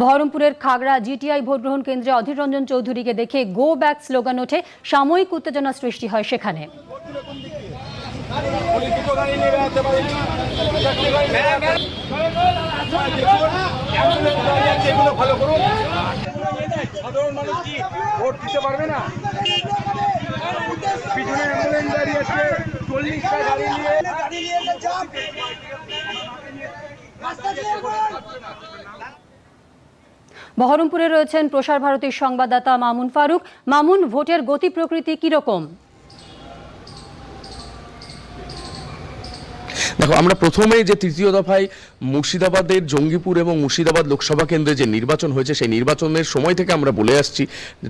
বহরমপুরের Khagra GTI vote গ্রহণ কেন্দ্রে অধীর রঞ্জন চৌধুরীকে দেখে গো ব্যাক স্লোগান ওঠে, সাময়িক উত্তেজনা সৃষ্টি হয় সেখানে। বহরমপুরে রয়েছেন প্রসার ভারতীর সংবাদদাতা মামুন ফারুক। মামুন ভোটের গতি প্রকৃতি কীরকম? দেখো, আমরা প্রথমে যে তৃতীয় দফায় মুর্শিদাবাদের জঙ্গিপুর এবং মুর্শিদাবাদ লোকসভা কেন্দ্রে যে নির্বাচন হয়েছে, সেই নির্বাচনের সময় থেকে আমরা বলে আসছি,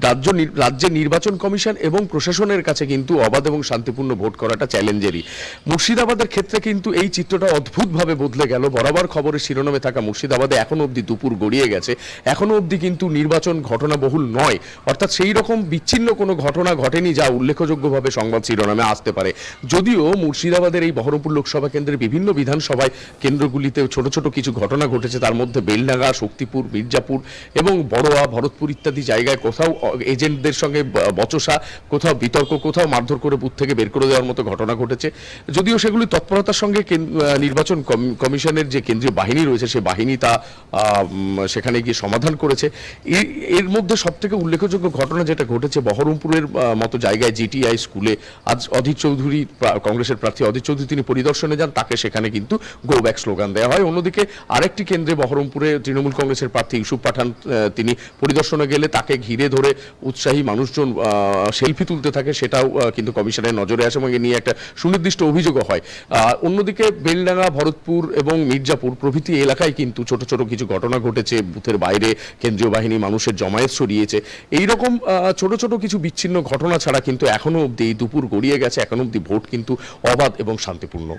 রাজ্য রাজ্যের নির্বাচন কমিশন এবং প্রশাসনের কাছে কিন্তু অবাধ এবং শান্তিপূর্ণ ভোট করাটা চ্যালেঞ্জেরই। মুর্শিদাবাদের ক্ষেত্রে কিন্তু এই চিত্রটা অদ্ভুতভাবে বদলে গেল। বরাবর খবরের শিরোনামে থাকা মুর্শিদাবাদে এখনও অবধি দুপুর গড়িয়ে গেছে। এখনও অবধি কিন্তু নির্বাচন ঘটনাবহুল নয়। অর্থাৎ সেই রকম বিচ্ছিন্ন কোনো ঘটনা ঘটেনি যা উল্লেখযোগ্যভাবে সংবাদ শিরোনামে আসতে পারে। যদিও মুর্শিদাবাদের এই বহরমপুর লোকসভা কেন্দ্রের বিভিন্ন বিধানসভায় কেন্দ্রগুলিতে ছোট ছোট কিছু ঘটনা ঘটেছে। তার মধ্যে বেলডাঙ্গা, শক্তিপুর, মির্জাপুর এবং বড়োয়া, ভরতপুর ইত্যাদি জায়গায় কোথাও এজেন্টদের সঙ্গে বচসা, কোথাও বিতর্ক, কোথাও মারধর করে বুথ থেকে বের করে দেওয়ার মতো ঘটনা ঘটেছে। যদিও সেগুলি তৎপরতার সঙ্গে নির্বাচন কমিশনের যে কেন্দ্রীয় বাহিনী রয়েছে, সে বাহিনী তা সেখানে গিয়ে সমাধান করেছে। এর মধ্যে সব থেকে উল্লেখযোগ্য ঘটনা যেটা ঘটেছে, বহরমপুরের মতো জায়গায় জিটিআই স্কুলে আজ অধীর চৌধুরী কংগ্রেসের প্রার্থী অধীর চৌধুরী তিনি পরিদর্শনে যান। তাকে সেখানে কিন্তু গো ব্যাক স্লোগান দেওয়া হয়। অন্যদিকে আরেকটি কেন্দ্রে বহরমপুরে তৃণমূল কংগ্রেসের প্রার্থী ইউসুফ পাঠান তিনি পরিদর্শনে গেলে তাকে ঘিরে ধরে উৎসাহী মানুষজন সেলফি তুলতে থাকে, সেটাও কিন্তু কমিশনের নজরে আসে এবং এ নিয়ে একটা সুনির্দিষ্ট অভিযোগও হয়। অন্যদিকে বেলডাঙ্গা, ভরতপুর এবং মির্জাপুর প্রভৃতি এলাকায় কিন্তু ছোট ছোট কিছু ঘটনা ঘটেছে, বুথের বাইরে কেন্দ্রীয় বাহিনী মানুষের জমায়েত ছড়িয়েছে। এইরকম ছোট ছোট কিছু বিচ্ছিন্ন ঘটনা ছাড়া কিন্তু এখনও অবধি দুপুর গড়িয়ে গেছে, এখনও অবধি ভোট কিন্তু অবাধ এবং শান্তিপূর্ণ।